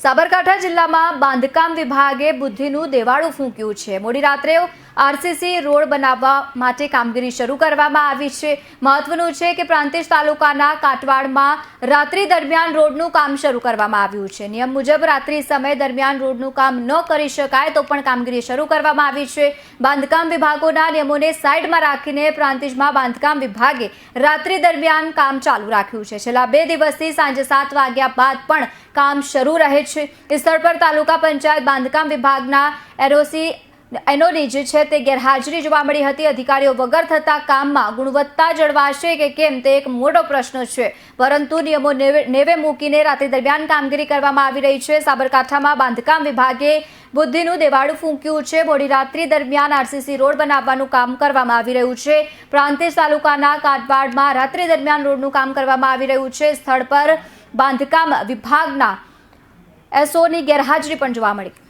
સાબરકાંઠા જિલ્લામાં બાંધકામ વિભાગે બુદ્ધિનું દેવાળું ફૂંક્યું છે. મોડી રાત્રે આરસીસી રોડ બનાવવા માટે કામગીરી શરૂ કરવામાં આવી છે. મહત્વનું છે કે પ્રાંતિજ તાલુકાના કાટવાડમાં રાત્રિ દરમિયાન રોડનું કામ શરૂ કરવામાં આવ્યું છે. નિયમ મુજબ રાત્રિ સમય દરમિયાન રોડનું કામ ન કરી શકાય તો પણ કામગીરી શરૂ કરવામાં આવી છે. બાંધકામ વિભાગોના નિયમોને સાઈડમાં રાખીને પ્રાંતિજમાં બાંધકામ વિભાગે રાત્રિ દરમિયાન કામ ચાલુ રાખ્યું છે. છેલ્લા બે દિવસથી સાંજે સાત વાગ્યા બાદ પણ કામ શરૂ રહે છે. સ્થળ પર તાલુકા પંચાયત બાંધકામ વિભાગના એરોસી એનોની જે છે તે ગેરહાજરી જોવા મળી હતી. અધિકારીઓ વગર થતા કામમાં ગુણવત્તા જળવાશે કે કેમ તે એક મોટો પ્રશ્ન છે. પરંતુ નિયમો નેવે મૂકીને રાત્રિ દરમિયાન કામગીરી કરવામાં આવી રહી છે. સાબરકાંઠામાં બાંધકામ વિભાગે બુદ્ધિનું દેવાળું ફૂંક્યું છે. મોડી રાત્રિ દરમિયાન આરસીસી રોડ બનાવવાનું કામ કરવામાં આવી રહ્યું છે. પ્રાંતિજ તાલુકાના કાટવાડમાં રાત્રિ દરમિયાન રોડનું કામ કરવામાં આવી રહ્યું છે. સ્થળ પર બાંધકામ વિભાગના એસઓની ગેરહાજરી પણ જોવા મળી.